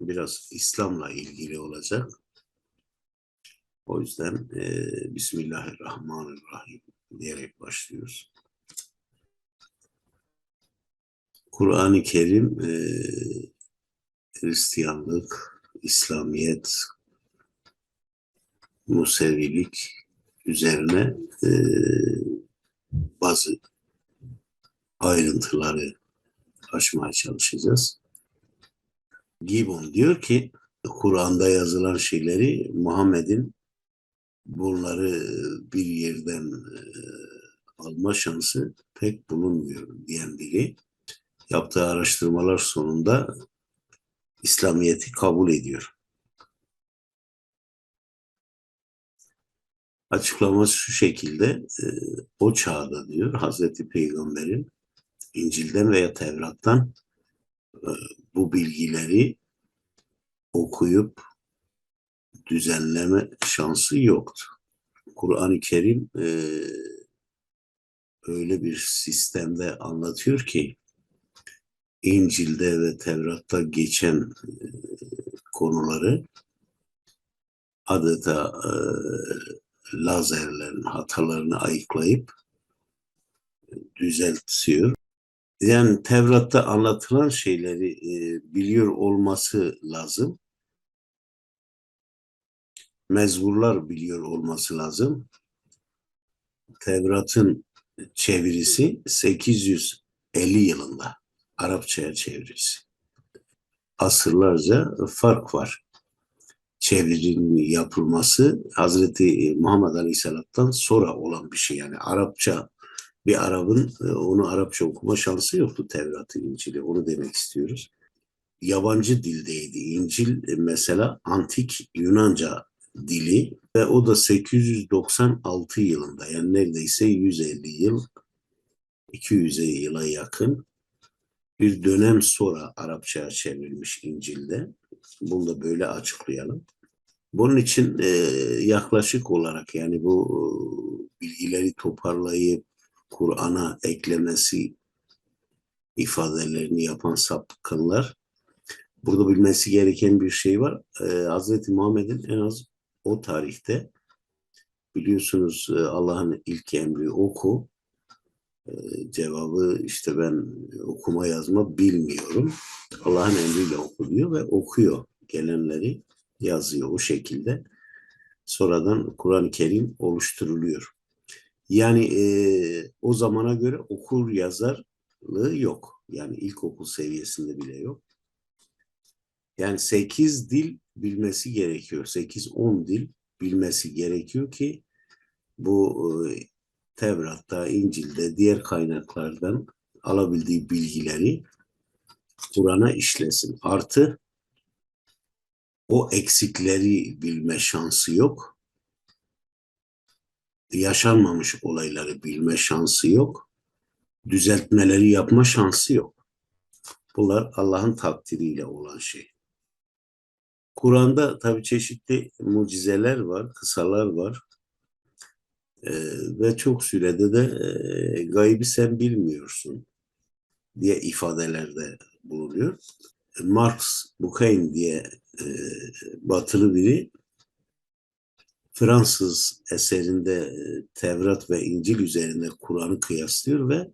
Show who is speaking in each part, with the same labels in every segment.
Speaker 1: biraz İslam'la ilgili olacak. O yüzden e, Bismillahirrahmanirrahim diyerek başlıyoruz. Kur'an-ı Kerim e, Hristiyanlık, İslamiyet, Musevilik üzerine e, bazı ayrıntıları açmaya çalışacağız. Gibbon diyor ki Kur'an'da yazılan şeyleri Muhammed'in bunları bir yerden e, alma şansı pek bulunmuyor diyen biri yaptığı araştırmalar sonunda İslamiyet'i kabul ediyor. Açıklaması şu şekilde e, o çağda diyor Hazreti Peygamber'in İncil'den veya Tevrat'tan e, bu bilgileri okuyup düzenleme şansı yoktu. Kur'an-ı Kerim e, öyle bir sistemde anlatıyor ki İncil'de ve Tevrat'ta geçen e, konuları adeta e, lazerlerin hatalarını ayıklayıp e, düzeltiyor. Yani Tevrat'ta anlatılan şeyleri e, biliyor olması lazım. Mezburlar biliyor olması lazım. Tevrat'ın çevirisi 850 yılında Arapçaya çevirisi. Asırlarca fark var. Çevirinin yapılması Hazreti Muhammed Aleyhisselat'tan sonra olan bir şey. Yani Arapça bir Arap'ın e, onu Arapça okuma şansı yoktu Tevrat'ı, İncil'i. Onu demek istiyoruz. Yabancı dildeydi. İncil e, mesela antik Yunanca dili ve o da 896 yılında yani neredeyse 150 yıl 200 yıla yakın bir dönem sonra Arapçaya çevrilmiş İncil'de. Bunu da böyle açıklayalım. Bunun için e, yaklaşık olarak yani bu e, bilgileri toparlayıp Kur'an'a eklemesi ifadelerini yapan sapkınlar burada bilmesi gereken bir şey var. E, Hz. Muhammed'in en az o tarihte biliyorsunuz e, Allah'ın ilk emri oku. E, cevabı işte ben okuma yazma bilmiyorum. Allah'ın emriyle oku ve okuyor. Gelenleri yazıyor o şekilde. Sonradan Kur'an-ı Kerim oluşturuluyor. Yani e, o zamana göre okur yazarlığı yok. Yani ilkokul seviyesinde bile yok. Yani 8 dil bilmesi gerekiyor. 8-10 dil bilmesi gerekiyor ki bu e, Tevrat'ta, İncil'de, diğer kaynaklardan alabildiği bilgileri Kur'an'a işlesin. Artı o eksikleri bilme şansı yok. Yaşanmamış olayları bilme şansı yok. Düzeltmeleri yapma şansı yok. Bunlar Allah'ın takdiriyle olan şey. Kur'an'da tabii çeşitli mucizeler var, kısalar var. Ee, ve çok sürede de e, gaybi sen bilmiyorsun diye ifadelerde bulunuyor. Marx Buchain diye e, batılı biri Fransız eserinde e, Tevrat ve İncil üzerinde Kur'an'ı kıyaslıyor ve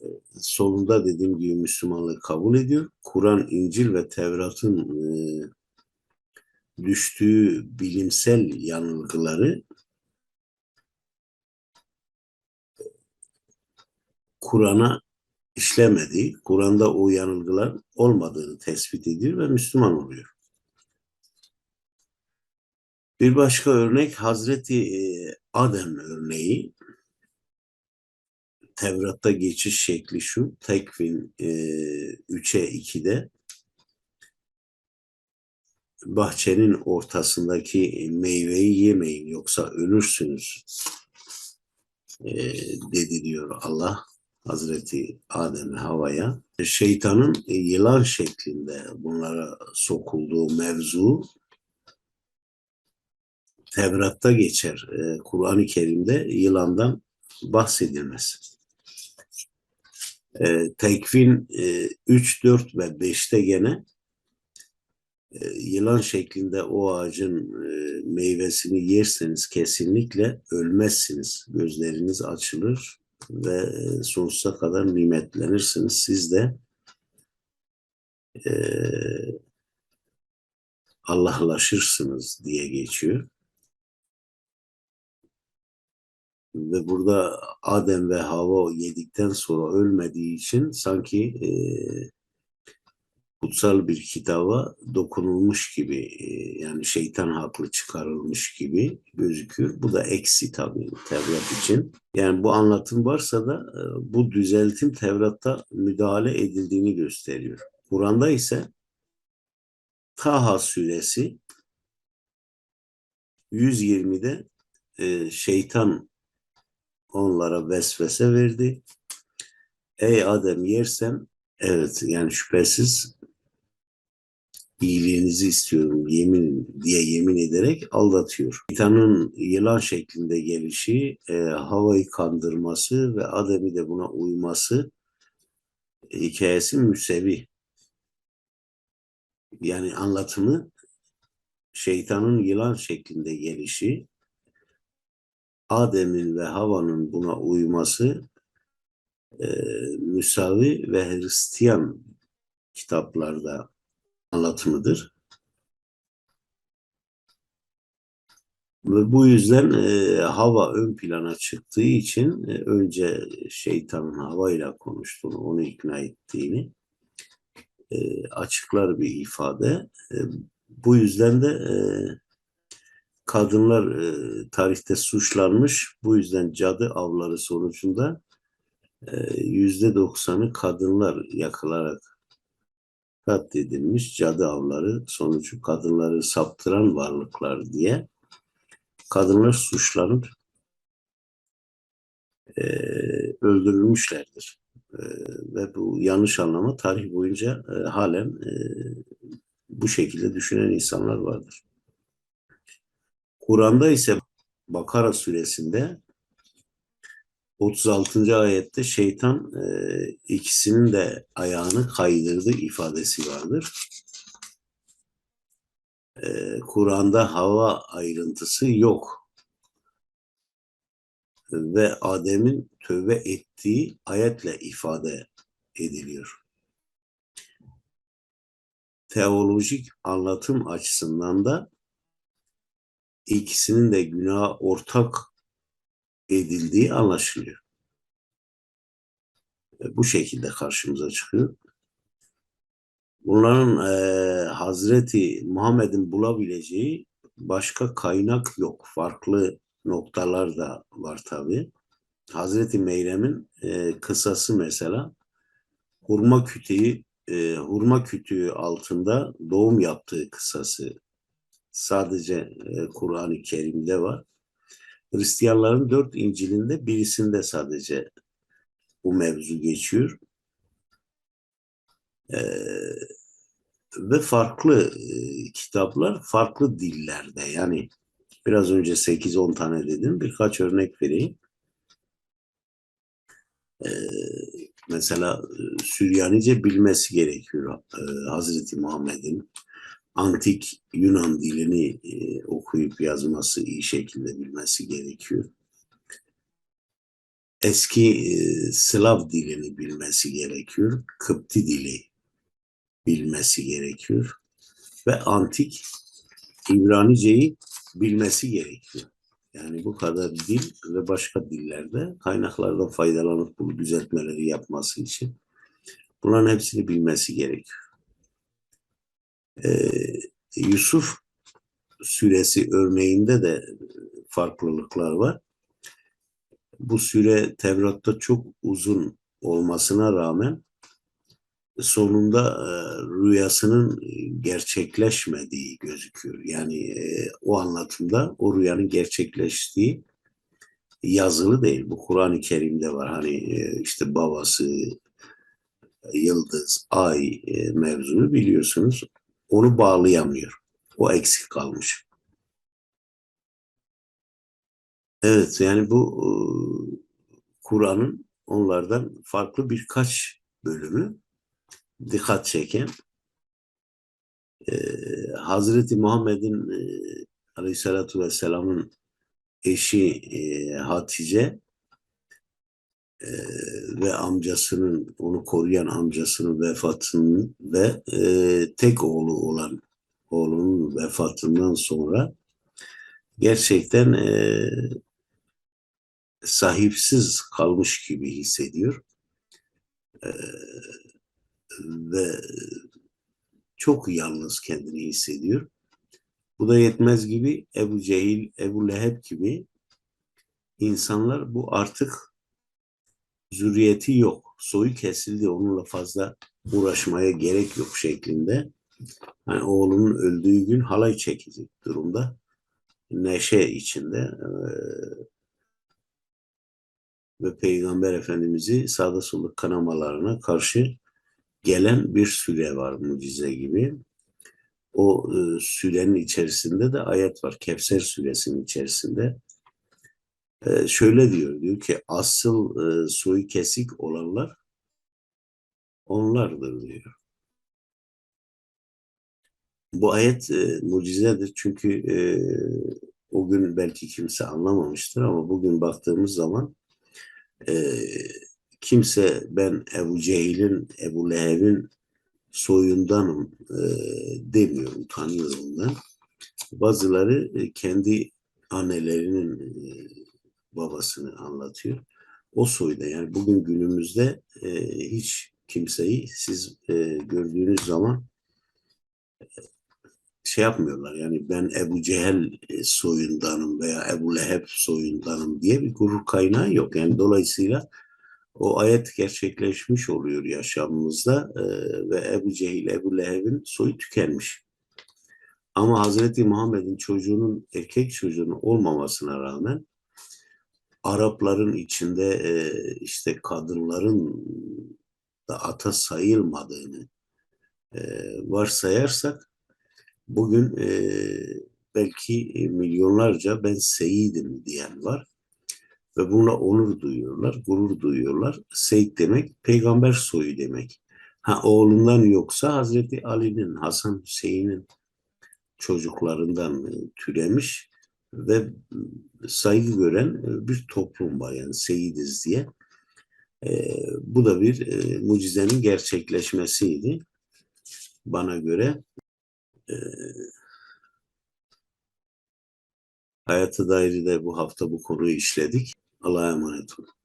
Speaker 1: e, sonunda dediğim gibi Müslümanlığı kabul ediyor. Kur'an, İncil ve Tevrat'ın e, düştüğü bilimsel yanılgıları Kur'an'a işlemediği, Kur'an'da o yanılgılar olmadığını tespit ediyor ve Müslüman oluyor. Bir başka örnek Hazreti e, Adem örneği. Tevrat'ta geçiş şekli şu. Tekvin e, 3'e 2'de bahçenin ortasındaki meyveyi yemeyin yoksa ölürsünüz e, dedi diyor Allah Hazreti Adem'e Hava'ya. Şeytanın yılan şeklinde bunlara sokulduğu mevzu Tevrat'ta geçer. E, Kur'an-ı Kerim'de yılandan bahsedilmez. E, tekvin e, 3, 4 ve 5'te gene e, yılan şeklinde o ağacın e, meyvesini yerseniz kesinlikle ölmezsiniz. Gözleriniz açılır ve sonsuza kadar nimetlenirsiniz. Siz de Allahlaşırsınız diye geçiyor. Ve burada Adem ve Hava yedikten sonra ölmediği için sanki e, kutsal bir kitaba dokunulmuş gibi e, yani şeytan haklı çıkarılmış gibi gözüküyor. Bu da eksi tabii Tevrat için. Yani bu anlatım varsa da e, bu düzeltim Tevrat'ta müdahale edildiğini gösteriyor. Kur'an'da ise Taha suresi 120'de e, şeytan onlara vesvese verdi. Ey Adem yersen evet yani şüphesiz iyiliğinizi istiyorum yemin diye yemin ederek aldatıyor. Şeytanın yılan şeklinde gelişi, e, havayı kandırması ve Adem'i de buna uyması e, hikayesi müsevi. Yani anlatımı şeytanın yılan şeklinde gelişi, Adem'in ve Hava'nın buna uyması e, Müsavi ve Hristiyan kitaplarda anlatımıdır. Ve bu yüzden e, hava ön plana çıktığı için e, önce şeytanın havayla konuştuğunu, onu ikna ettiğini e, açıklar bir ifade. E, bu yüzden de e, kadınlar e, tarihte suçlanmış. Bu yüzden cadı avları sonucunda e, yüzde doksanı kadınlar yakılarak katledilmiş cadı avları sonucu kadınları saptıran varlıklar diye kadınlar suçlanıp e, öldürülmüşlerdir. E, ve bu yanlış anlama tarih boyunca e, halen e, bu şekilde düşünen insanlar vardır. Kur'an'da ise Bakara suresinde 36. ayette şeytan e, ikisinin de ayağını kaydırdı ifadesi vardır. E, Kur'an'da hava ayrıntısı yok. Ve Adem'in tövbe ettiği ayetle ifade ediliyor. Teolojik anlatım açısından da ikisinin de günah ortak edildiği anlaşılıyor. Bu şekilde karşımıza çıkıyor. Bunların e, Hazreti Muhammed'in bulabileceği başka kaynak yok. Farklı noktalar da var tabi. Hazreti Meyrem'in e, kısası mesela hurma kütüğü e, hurma kütüğü altında doğum yaptığı kısası sadece e, Kur'an-ı Kerim'de var. Hristiyanların dört İncil'inde birisinde sadece bu mevzu geçiyor. Ee, ve farklı e, kitaplar farklı dillerde yani biraz önce 8-10 tane dedim birkaç örnek vereyim. Ee, mesela e, Süryanice bilmesi gerekiyor e, Hazreti Muhammed'in antik Yunan dilini e, okuyup yazması iyi şekilde bilmesi gerekiyor. Eski e, Slav dilini bilmesi gerekiyor. Kıpti dili bilmesi gerekiyor. Ve antik İbranice'yi bilmesi gerekiyor. Yani bu kadar dil ve başka dillerde kaynaklardan faydalanıp bu düzeltmeleri yapması için bunların hepsini bilmesi gerekiyor. Ee, Yusuf süresi örneğinde de farklılıklar var. Bu süre Tevrat'ta çok uzun olmasına rağmen sonunda e, rüyasının gerçekleşmediği gözüküyor. Yani e, o anlatımda o rüyanın gerçekleştiği yazılı değil. Bu Kur'an-ı Kerim'de var. Hani e, işte babası, yıldız, ay e, mevzunu biliyorsunuz. Onu bağlayamıyor. O eksik kalmış. Evet yani bu e, Kur'an'ın onlardan farklı birkaç bölümü dikkat çeken e, Hazreti Muhammed'in e, Aleyhisselatü Vesselam'ın eşi e, Hatice ve amcasının onu koruyan amcasının vefatının ve e, tek oğlu olan oğlunun vefatından sonra gerçekten e, sahipsiz kalmış gibi hissediyor. E, ve çok yalnız kendini hissediyor. Bu da yetmez gibi Ebu Cehil, Ebu Leheb gibi insanlar bu artık zürriyeti yok. Soyu kesildi. Onunla fazla uğraşmaya gerek yok şeklinde. Yani oğlunun öldüğü gün halay çekecek durumda. Neşe içinde ve Peygamber Efendimiz'i sağda solda kanamalarına karşı gelen bir süre var mucize gibi. O e, sürenin içerisinde de ayet var. Kevser suresinin içerisinde. E, şöyle diyor, diyor ki asıl e, kesik olanlar onlardır diyor. Bu ayet e, mucizedir çünkü e, o gün belki kimse anlamamıştır ama bugün baktığımız zaman e, kimse ben Ebu Cehil'in, Ebu Leheb'in soyundanım e, demiyor, utanıyor ondan. Bazıları e, kendi annelerinin e, babasını anlatıyor. O soyda yani bugün günümüzde e, hiç kimseyi siz e, gördüğünüz zaman e, şey yapmıyorlar. Yani ben Ebu Cehel e, soyundanım veya Ebu Leheb soyundanım diye bir gurur kaynağı yok. Yani dolayısıyla o ayet gerçekleşmiş oluyor yaşamımızda e, ve Ebu Cehil, Ebu Leheb'in soyu tükenmiş. Ama Hazreti Muhammed'in çocuğunun erkek çocuğunun olmamasına rağmen Arapların içinde e, işte kadınların da ata sayılmadığını e, varsayarsak bugün e, belki milyonlarca ben seyidim diyen var ve buna onur duyuyorlar, gurur duyuyorlar. Seyit demek peygamber soyu demek. Ha oğlundan yoksa Hazreti Ali'nin, Hasan Hüseyin'in çocuklarından e, türemiş ve saygı gören e, bir toplum var yani seyidiz diye. E, bu da bir e, mucizenin gerçekleşmesiydi bana göre. E, hayata dair de bu hafta bu konuyu işledik. Allah'a emanet olun.